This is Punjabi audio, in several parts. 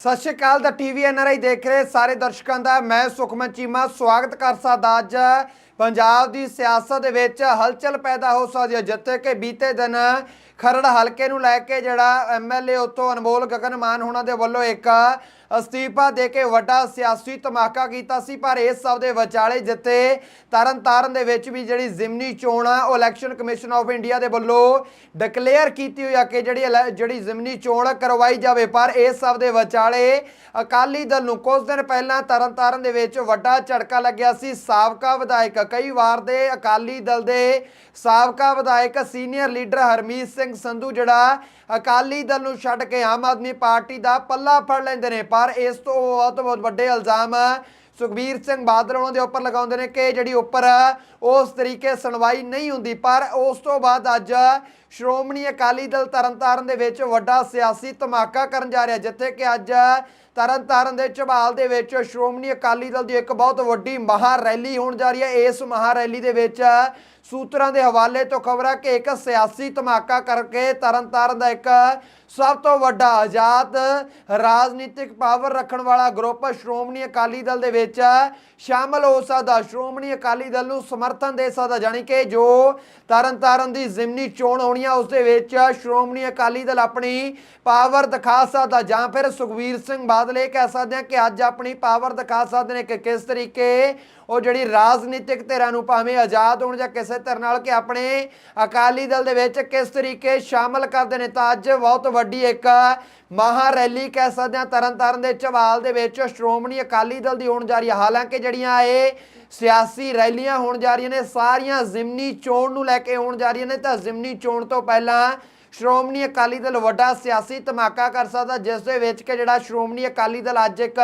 ਸਤਿ ਸ਼੍ਰੀ ਅਕਾਲ, ਦਾ ਟੀਵੀ ਐਨਆਰਆਈ ਦੇਖ ਰਹੇ ਸਾਰੇ ਦਰਸ਼ਕਾਂ ਦਾ, ਮੈਂ ਸੁਖਮਨ ਚੀਮਾ, ਸਵਾਗਤ ਕਰ ਸਕਦਾ ਅੱਜ ਪੰਜਾਬ ਦੀ ਸਿਆਸਤ ਦੇ ਵਿੱਚ ਹਲਚਲ ਪੈਦਾ ਹੋ ਸਕਦੀ ਹੈ, ਜਿੱਥੇ ਕਿ ਬੀਤੇ ਦਿਨ ਖਰੜ ਹਲਕੇ ਨੂੰ ਲੈ ਕੇ ਜਿਹੜਾ ਐਮਐਲਏ ਉਤੋਂ ਅਨਮੋਲ ਗਗਨ ਮਾਨ ਹੋਣਾ ਦੇ ਵੱਲੋਂ ਇੱਕ ਅਸਤੀਫਾ ਦੇ ਕੇ ਵੱਡਾ ਸਿਆਸੀ ਧਮਾਕਾ ਕੀਤਾ ਸੀ, ਪਰ ਇਸ ਸਭ ਦੇ ਵਿਚਾਲੇ ਜਿੱਥੇ ਤਰਨਤਾਰਨ ਦੇ ਵਿੱਚ ਵੀ ਜਿਹੜੀ ਜ਼ਿਮਨੀ ਚੋਣ ਆ, ਉਹ ਇਲੈਕਸ਼ਨ ਕਮਿਸ਼ਨ ਆਫ ਇੰਡੀਆ ਦੇ ਵੱਲੋਂ ਡਿਕਲੇਅਰ ਕੀਤੀ ਹੋਈ ਆ ਕਿ ਜਿਹੜੀ ਇਲੈ- ਜਿਹੜੀ ਜ਼ਿਮਨੀ ਚੋਣ ਕਰਵਾਈ ਜਾਵੇ। ਪਰ ਇਸ ਸਭ ਦੇ ਵਿਚਾਲੇ ਅਕਾਲੀ ਦਲ ਨੂੰ ਕੁਝ ਦਿਨ ਪਹਿਲਾਂ ਤਰਨਤਾਰਨ ਦੇ ਵਿੱਚ ਵੱਡਾ ਝਟਕਾ ਲੱਗਿਆ ਸੀ। ਸਾਬਕਾ ਵਿਧਾਇਕ, ਕਈ ਵਾਰ ਦੇ ਅਕਾਲੀ ਦਲ ਦੇ ਸਾਬਕਾ ਵਿਧਾਇਕ, ਸੀਨੀਅਰ ਲੀਡਰ ਹਰਮੀਤ ਸਿੰਘ ਸੰਧੂ ਜਿਹੜਾ ਅਕਾਲੀ ਦਲ ਨੂੰ ਛੱਡ ਕੇ ਆਮ ਆਦਮੀ ਪਾਰਟੀ ਦਾ ਪੱਲਾ ਫੜ ਲੈਂਦੇ ਨੇ। ਪਰ ਇਸ ਤੋਂ ਬਹੁਤ ਬਹੁਤ ਵੱਡੇ ਇਲਜ਼ਾਮ ਸੁਖਬੀਰ ਸਿੰਘ ਬਾਦਲ ਉਹਨਾਂ ਦੇ ਉੱਪਰ ਲਗਾਉਂਦੇ ਨੇ ਕਿ ਜਿਹੜੀ ਉੱਪਰ ਉਸ ਤਰੀਕੇ ਸੁਣਵਾਈ ਨਹੀਂ ਹੁੰਦੀ, ਪਰ ਉਸ ਤੋਂ ਬਾਅਦ ਅੱਜ ਸ਼੍ਰੋਮਣੀ ਅਕਾਲੀ ਦਲ ਤਰਨਤਾਰਨ ਦੇ ਵਿੱਚ ਵੱਡਾ ਸਿਆਸੀ ਧਮਾਕਾ ਕਰਨ ਜਾ ਰਿਹਾ, ਜਿੱਥੇ ਕਿ ਅੱਜ ਤਰਨਤਾਰਨ ਦੇ ਝਬਾਲ ਦੇ ਵਿੱਚ ਸ਼੍ਰੋਮਣੀ ਅਕਾਲੀ ਦਲ ਦੀ ਇੱਕ ਬਹੁਤ ਵੱਡੀ ਮਹਾ ਰੈਲੀ ਹੋਣ ਜਾ ਰਹੀ ਹੈ। ਇਸ ਮਹਾ ਰੈਲੀ ਦੇ ਵਿੱਚ ਸੂਤਰਾਂ ਦੇ ਹਵਾਲੇ ਤੋਂ ਖਬਰ ਹੈ ਕਿ ਇੱਕ ਸਿਆਸੀ ਧਮਾਕਾ ਕਰਕੇ ਤਰਨਤਾਰਨ ਦਾ ਇੱਕ ਸਭ ਤੋਂ ਵੱਡਾ ਆਜ਼ਾਦ ਰਾਜਨੀਤਿਕ ਪਾਵਰ ਰੱਖਣ ਵਾਲਾ ਗਰੁੱਪ ਸ਼੍ਰੋਮਣੀ ਅਕਾਲੀ ਦਲ ਦੇ ਵਿੱਚ ਸ਼ਾਮਲ ਹੋ ਸਕਦਾ। ਸ਼੍ਰੋਮਣੀ ਅਕਾਲੀ ਦਲ ਨੂੰ ਸਮਰਥਨ ਦੇ ਸਕਦਾ ਜਾਣੀ ਕਿ ਜੋ ਤਰਨਤਾਰਨ ਦੀ ਜ਼ਿਮਨੀ ਚੋਣ ਹੋਣੀ ਆ, ਉਸ ਦੇ ਵਿੱਚ ਸ਼੍ਰੋਮਣੀ ਅਕਾਲੀ ਦਲ ਆਪਣੀ ਪਾਵਰ ਦਿਖਾ ਸਕਦਾ ਜਾਂ ਫਿਰ ਸੁਖਵੀਰ ਸਿੰਘ ਬਾਦਲ ਇਹ ਕਹਿ ਸਕਦੇ ਆ ਕਿ ਅੱਜ ਆਪਣੀ ਪਾਵਰ ਦਿਖਾ ਸਕਦੇ ਨੇ ਕਿ ਕਿਸ ਤਰੀਕੇ ਉਹ ਜਿਹੜੀ ਰਾਜਨੀਤਿਕ ਧਿਰਾਂ ਨੂੰ ਭਾਵੇਂ ਆਜ਼ਾਦ ਹੋਣ ਜਾਂ ਕਿਸੇ ਧਿਰ ਨਾਲ ਕਿ ਆਪਣੇ ਅਕਾਲੀ ਦਲ ਦੇ ਵਿੱਚ ਕਿਸ ਤਰੀਕੇ ਸ਼ਾਮਲ ਕਰਦੇ ਨੇ? ਤਾਂ ਅੱਜ ਬਹੁਤ ਵੱਡੀ ਇੱਕ ਮਹਾ ਰੈਲੀ ਕਹਿ ਸਕਦੇ ਹਾਂ, ਤਰਨਤਾਰਨ ਦੇ ਚਵਾਲ ਦੇ ਵਿੱਚ ਸ਼੍ਰੋਮਣੀ ਅਕਾਲੀ ਦਲ ਦੀ ਹੋਣ ਜਾ ਰਹੀ ਹੈ। ਹਾਲਾਂਕਿ ਜਿਹੜੀਆਂ ਇਹ ਸਿਆਸੀ ਰੈਲੀਆਂ ਹੋਣ ਜਾ ਰਹੀਆਂ ਨੇ, ਸਾਰੀਆਂ ਜ਼ਿਮਨੀ ਚੋਣ ਨੂੰ ਲੈ ਕੇ ਹੋਣ ਜਾ ਰਹੀਆਂ ਨੇ, ਤਾਂ ਜ਼ਿਮਨੀ ਚੋਣ ਤੋਂ ਪਹਿਲਾਂ ਸ਼੍ਰੋਮਣੀ ਅਕਾਲੀ ਦਲ ਵੱਡਾ ਸਿਆਸੀ ਧਮਾਕਾ ਕਰ ਸਕਦਾ, ਜਿਸ ਦੇ ਵਿੱਚ ਕਿ ਜਿਹੜਾ ਸ਼੍ਰੋਮਣੀ ਅਕਾਲੀ ਦਲ ਅੱਜ ਇੱਕ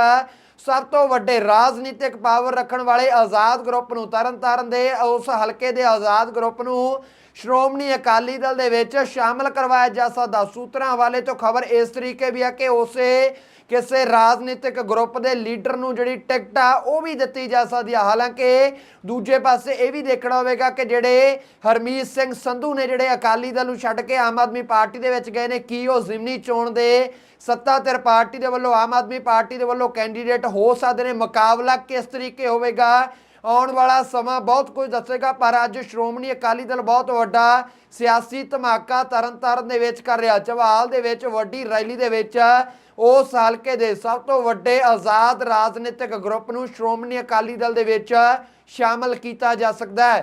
ਸਭ ਤੋਂ ਵੱਡੇ ਰਾਜਨੀਤਿਕ ਪਾਵਰ ਰੱਖਣ ਵਾਲੇ ਆਜ਼ਾਦ ਗਰੁੱਪ ਨੂੰ ਤਰਨਤਾਰਨ ਦੇ, ਉਸ ਹਲਕੇ ਦੇ ਆਜ਼ਾਦ ਗਰੁੱਪ ਨੂੰ ਸ਼੍ਰੋਮਣੀ ਅਕਾਲੀ ਦਲ ਦੇ ਵਿੱਚ ਸ਼ਾਮਲ ਕਰਵਾਇਆ ਜਾ ਸਕਦਾ। ਸੂਤਰਾਂ ਵਾਲੇ ਤੋਂ ਖਬਰ ਇਸ ਤਰੀਕੇ ਵੀ ਆ ਕਿ ਉਸੇ ਕਿਸੇ ਰਾਜਨੀਤਿਕ ਗਰੁੱਪ ਦੇ ਲੀਡਰ ਨੂੰ ਜਿਹੜੀ ਟਿਕਟ ਆ, ਉਹ ਵੀ ਦਿੱਤੀ ਜਾ ਸਕਦੀ ਆ। ਹਾਲਾਂਕਿ ਦੂਜੇ ਪਾਸੇ ਇਹ ਵੀ ਦੇਖਣਾ ਹੋਵੇਗਾ ਕਿ ਜਿਹੜੇ ਹਰਮੀਤ ਸਿੰਘ ਸੰਧੂ ਨੇ ਜਿਹੜੇ ਅਕਾਲੀ ਦਲ ਨੂੰ ਛੱਡ ਕੇ ਆਮ ਆਦਮੀ ਪਾਰਟੀ ਦੇ ਵਿੱਚ ਗਏ ਨੇ, ਕੀ ਉਹ ਜ਼ਿਮਨੀ ਚੋਣ ਦੇ ਸੱਤਾਧਿਰ ਪਾਰਟੀ ਦੇ ਵੱਲੋਂ, ਆਮ ਆਦਮੀ ਪਾਰਟੀ ਦੇ ਵੱਲੋਂ ਕੈਂਡੀਡੇਟ ਹੋ ਸਕਦੇ ਨੇ? ਮੁਕਾਬਲਾ ਕਿਸ ਤਰੀਕੇ ਹੋਵੇਗਾ? ਆਉਣ ਵਾਲਾ ਸਮਾਂ ਬਹੁਤ ਕੁਝ ਦੱਸੇਗਾ, ਪਰ ਅੱਜ ਸ਼੍ਰੋਮਣੀ ਅਕਾਲੀ ਦਲ ਬਹੁਤ ਵੱਡਾ ਸਿਆਸੀ ਧਮਾਕਾ ਤਰਨਤਾਰਨ ਦੇ ਵਿੱਚ ਕਰ ਰਿਹਾ। ਚਵਾਲ ਦੇ ਵਿੱਚ, ਵੱਡੀ ਰੈਲੀ ਦੇ ਵਿੱਚ ਉਸ ਹਲਕੇ ਦੇ ਸਭ ਤੋਂ ਵੱਡੇ ਆਜ਼ਾਦ ਰਾਜਨੀਤਿਕ ਗਰੁੱਪ ਨੂੰ ਸ਼੍ਰੋਮਣੀ ਅਕਾਲੀ ਦਲ ਦੇ ਵਿੱਚ ਸ਼ਾਮਲ ਕੀਤਾ ਜਾ ਸਕਦਾ ਹੈ।